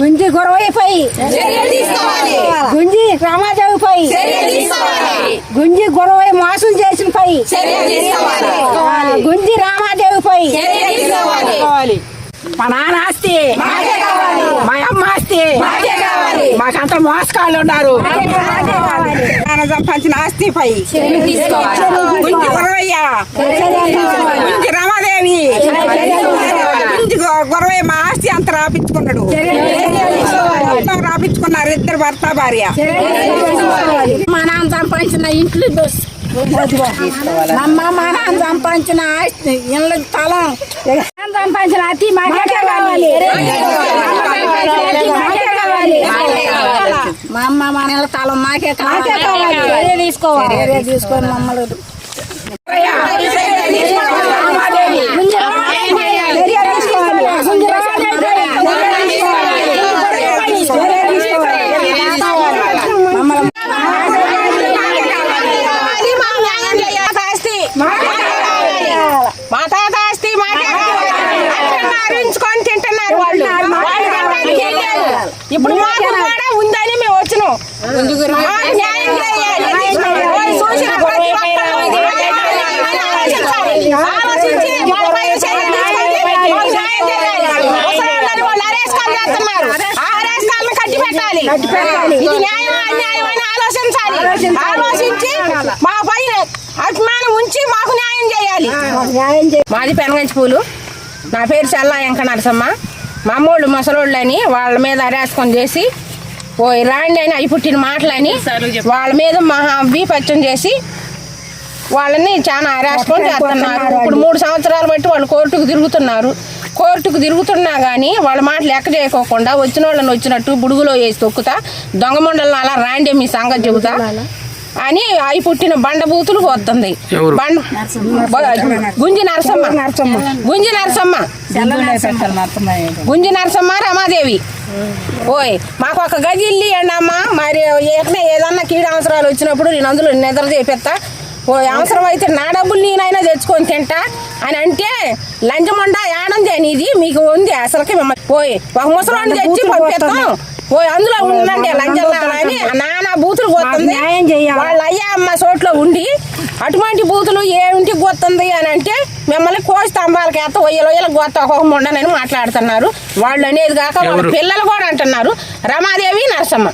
గుంజి గొడవైపై గుంజి రామాదేవిపై గుంజి గొడవై మోసం చేసిన పై గుంజి రామాదేవిపై మా నాన్న ఆస్తి. మా అమ్మ ఆస్తి. మాకంతా మోసకాళ్ళు ఉన్నారు. సంపాదించిన ఆస్తిపై. గుంజి గురవయ్య గుంజి రమాదేవి. గుంజి గొ- గురవయ్య మా ఆస్తి అంత రాపించుకున్నాడు. మొత్తం రాపించుకున్నారు ఇద్దరు భర్త భార్య. మా నాన్న సంపాదించిన ఇంట్లో బస్ అమ్మ మా నాన్న సంపాదించిన ఆస్తి ఇళ్ళ స్థలం. సంపాదించిన అతి మాకే కావాలి. మా అమ్మ మా నెల స్థలం మాకే కావాలి. తీసుకోవాలి. తీసుకొని మమ్మల్ని గుంజ రామాదేవి. వేరే తీసుకోవాలి. గుంజ రామాదేవి. వేరే తీసుకోవాలి. మమ్మల్ని మా తాత ఆస్తి మాకే కావాలి. తింటున్నారు వాళ్ళు. ఇప్పుడు మాకు కూడా ఉందని మేము వచ్చినాం ఇది ఆలోచించాలి. ఆలోచించి న్యాయం అన్యాయం అని ఆలోచించాలి మా పైన అభిమానం ఉంచి మాకు న్యాయం చేయాలి మాది పెనగంచి పూలు నా పేరు చల్లా వెంక నరసమ్మ మా అమ్మోళ్ళు ముసలోళ్ళు అని వాళ్ళ మీద అరేసుకొని చేసి ఓ రాండి అని అవి పుట్టిన మాటలని వాళ్ళ మీద మహా వీపత్యం చేసి వాళ్ళని చాలా అరేసుకొని చేస్తున్నారు. ఇప్పుడు మూడు సంవత్సరాలు బట్టి వాళ్ళు కోర్టుకు తిరుగుతున్నారు. కోర్టుకు తిరుగుతున్నా కానీ వాళ్ళ మాటలు లెక్క చేయకోకుండా వచ్చిన వాళ్ళని వచ్చినట్టు బుడుగులో వేసి తొక్కుతా దొంగ మండలం అలా రాండి మీ సంగతి చెబుతా. అని అవి పుట్టిన బండ బూతులు పోతుంది బండ గుంజి నరసమ్మ. గుంజి నరసమ్మ. గుంజి నరసమ్మ రమాదేవి. ఓయ్ మాకు ఒక గది ఇల్లు ఇవ్వండి అమ్మా మరి ఏకనే ఏదన్నా కీడు అవసరాలు వచ్చినప్పుడు నేను అందులో నిద్ర చేపిస్తా. ఓ అవసరం అయితే నా డబ్బులు నేనైనా తెచ్చుకొని తింటా. అని అంటే లంచమండ ఏడంది అని ఇది మీకు ఉంది అసలుకి మిమ్మల్ని. పోయి ఒక ముసలాన్ని తెచ్చి పంపిస్తాం. పోయి అందులో ఉండండి లంచం అని నానా బూతులు పోతుంది. చేయాలి. వాళ్ళ అయ్యా అమ్మ చోట్ల ఉండి అటువంటి బూతులు ఏమింటికి పోతుంది అని అంటే మిమ్మల్ని కోసి స్తంభాలకి ఎత్త ఒయ్యలు ఒయ్యలు గొత్త ఒక్కొక్క ముండనని మాట్లాడుతున్నారు. వాళ్ళు అనేది కాక వాళ్ళ పిల్లలు కూడా అంటున్నారు. రమాదేవి నరసమ్మ